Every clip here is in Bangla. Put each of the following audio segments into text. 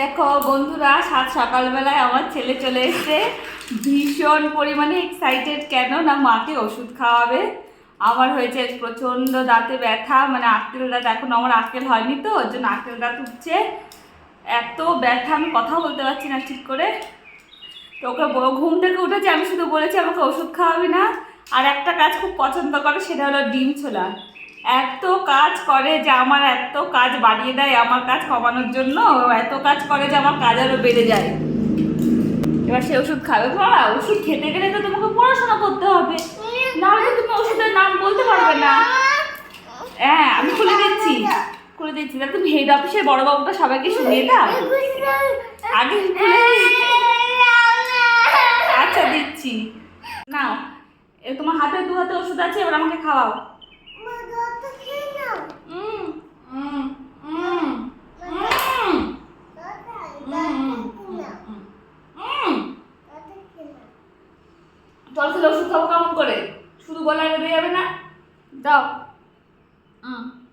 দেখো, বন্ধুরা, সাত সকালবেলায় আমার ছেলে চলে এসছে। ভীষণ পরিমাণে এক্সাইটেড কেন? না, মাকে ওষুধ খাওয়াবে। আমার হয়েছে প্রচণ্ড দাঁতে ব্যথা। মানে আক্কেল দাঁত এখন আমার আক্কেল হয়নি তো, ওর জন্য আক্কেল দাঁত উঠছে। এত ব্যথা, আমি কথা বলতে পারছি না ঠিক করে। তো ওকে ঘুম থেকে উঠেছে, আমি শুধু বলেছি আমাকে ওষুধ খাওয়াবি না। আর একটা কাজ খুব পছন্দ করে, সেটা হলো ডিম ছোলা। এত কাজ করে যে আমার এত কাজ বাড়িয়ে দেয় আমার কাজ কমানোর জন্য, এত কাজ করে যে আমার কাজ আরও বেড়ে যায়। এবার সে ওষুধ খাবে। বাবা, ওষুধ খেতে গেলে তো তোমাকে পড়াশোনা করতে হবে। নাহলে তুমি ওষুধের নাম বলতে পারবে না। হ্যাঁ আমি খুলে দিচ্ছি খুলে দিচ্ছি তা তুমি হেড অফিসের বড় বাবুটা সবাইকে শুনিয়ে দাও। আগে আচ্ছা দিচ্ছি। নাও। তোমার হাতে, দু হাতে ওষুধ আছে, এবার আমাকে খাওয়াও। 嗯。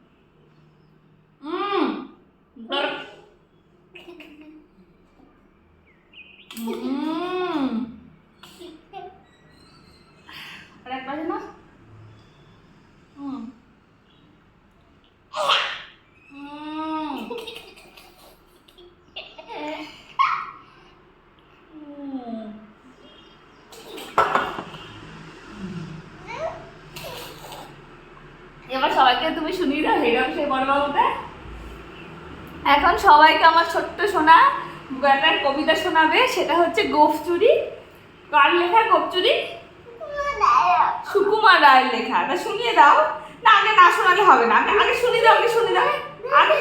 সবাইকে তুমি শুনিয়ে দাও হেরাম সে বড় বাবুটা এখন সবাইকে আমার ছোট্ট শোনা একটা কবিতা শোনাবে সেটা হচ্ছে গোফ চুরি কার লেখা গোফ চুরি সুকুমার রায়ের লেখা তা শুনিয়ে দাও। না আগে না শোনালে হবে না আগে শুনিয়ে দাও আগে শুনিয়ে দাও। আগে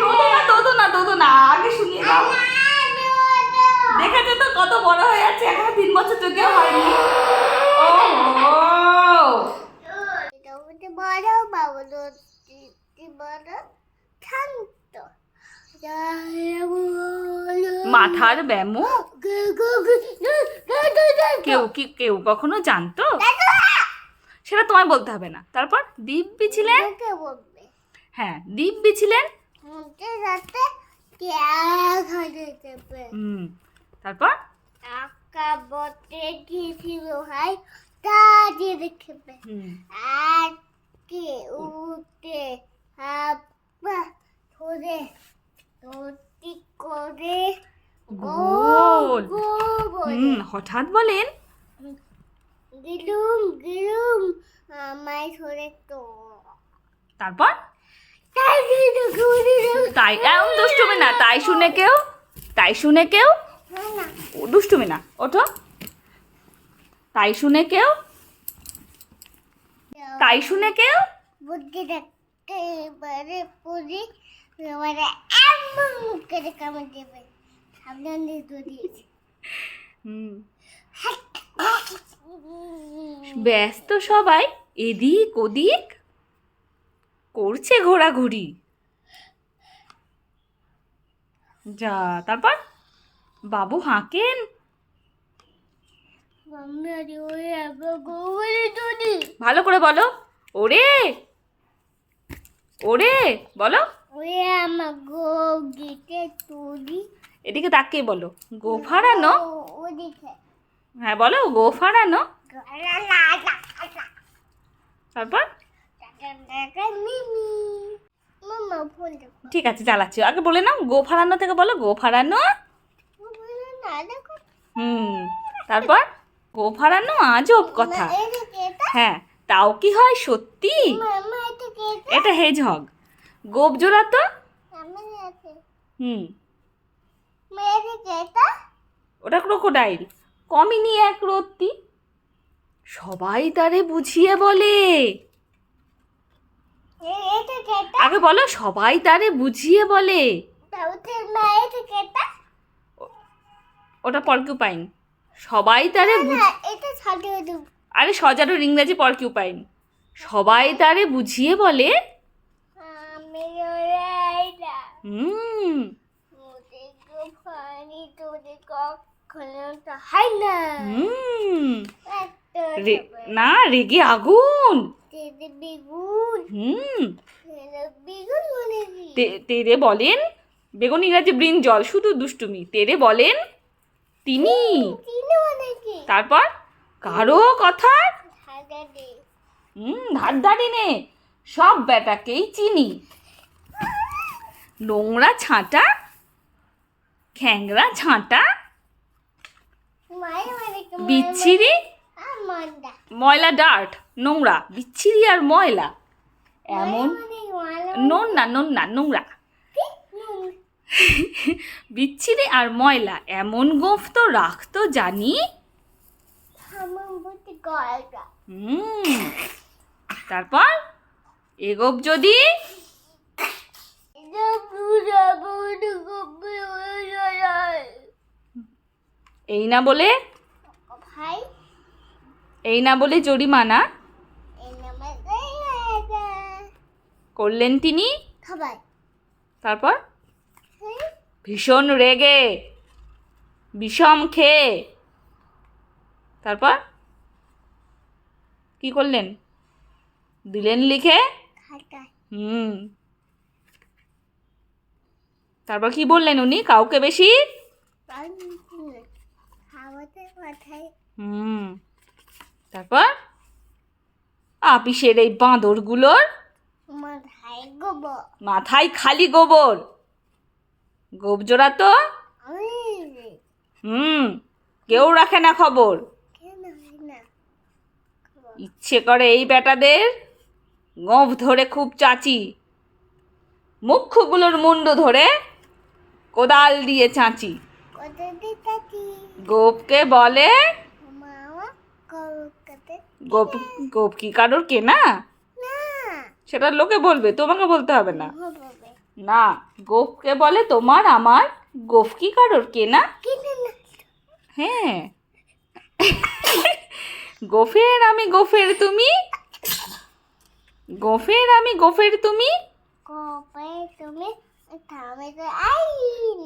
দোদো না দোদো না দোদো না আগে শুনিয়ে দাও। দেখেছ তো কত বড় হয়ে যাচ্ছে এখনও তিন বছর যদিও হয়নি ও বড় বাবু বড় শান্ত মাথার ব্যামো? কেউ কি, কেউ কখনো জানতো? সেটা তোমায় বলতে হবে না। তারপর দিব্যি ছিলেন? হ্যাঁ দিব্যি ছিলেন? হুম, তারপর? ভাই উঠে করে গোল। হুম হঠাৎ বলেন। গিলুম গিলুম আমায় ধরে তো। তারপর? তাই এমন দুষ্টুমি না। তাই শুনে কেউ তাই শুনে কেউ। দুষ্টুমি না। ওঠো। তাই শুনে কেউ। তাই শুনে কেউ। বুদ্ধি দেখতে এবারে পুরি। এবারে এমন মুখে কামড় দেবে। হুম। ব্যস্ত সবাই এদিক ওদিক করছে ঘোরাঘুরি। যা, তারপর? বাবু হাঁকেন? ভালো করে বলো। ওরে! ওরে, বলো। ওই আমার গো গিতে এদিকে তাকিয়ে বলো গো ফাড়ানো হ্যাঁ বলো গো ফাড়ানো লা লা লা লা তারপর ঠিক আছে চালাচ্ছি। আগে বলে নাও গো ফাড়ানো থেকে বলো গো ফাড়ানো ও বলে না দেখো। হুম তারপর? গো ফাড়ানো আজব কথা। হ্যাঁ তাও কি হয় সত্যি? এটা? হেজহগ। গোপ জোড়া তো হুম। ওটা ক্রোকোডাইল কমই নিয়ে এক রত্তি। সবাই তারে বুঝিয়ে বলে। আগে বলো সবাই তারে বুঝিয়ে বলে। ওটা পরকিউপাইন সবাই তারে আরে সজারুর ইংরেজি পরকিউপাইন সবাই তারে বুঝিয়ে বলে। হুম ওদিকে পানি তোদের কখনো তো হয় না? রেগে আগুন। তেরে হুম। বলেন বেগুন ইংরাজি ব্রিঞ্জল শুধু দুষ্টুমি। তেরে বলেন তিনি। তারপর কারও কথার হুম ধার ধারি নে সব বেটাকেই চিনি। নোংরা ছাঁটা খ্যাংরা ছাঁটা বিচ্ছিরি? ময়লা ডার্ট, নোংরা, বিচ্ছিরি আর ময়লা। এমন? মানে ওয়ালা নোন না নোন না নোংরা। বিচ্ছিরি আর ময়লা, এমন গোফ তো রাখতো জানি। তারপর? এগোপ যদি এটা পুরো বুটি গব্বে হয়ে যায় এই না বলে? ভাই এই না বলে জরিমানা? করলেন তিনি? তারপর? ভীষণ রেগে। বিষম খেয়ে। তারপর? কি করলেন? দিলেন লিখে? হুম। তারপর কি বললেন উনি? কাউকে বেশি? হুম তারপর? আপিসের এই বাঁদরগুলোর? মাথায় মাথায় খালি গোবর। গোবজোড়া তো? হুম কেউ রাখে না খবর। ইচ্ছে করে এই বেটাদের গোঁফ ধরে খুব চাচি। মুখ্যগুলোর মুন্ডু ধরে কোদাল দিয়ে চাঁচি। গোপকে বলে? গোপ গোপ কি কারোর কেনা? না। সেটা লোকে বলবে তোমাকে বলতে হবে না। না গোফকে বলে তোমার আমার গোফ কি কারোর কেনা? না। হ্যাঁ। গোফের আমি গোফের তুমি? গোফের আমি গোফের তুমি?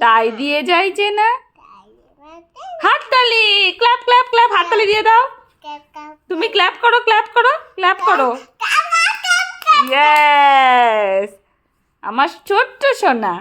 তাই দিয়ে যাই যে না। হাততালি ক্ল্যাপ ক্ল্যাপ ক্ল্যাপ হাততালি দিয়ে দাও তুমি ক্ল্যাপ করো ক্ল্যাপ করো ক্ল্যাপ করো ইয়েস আমার ছোট্ট সোনা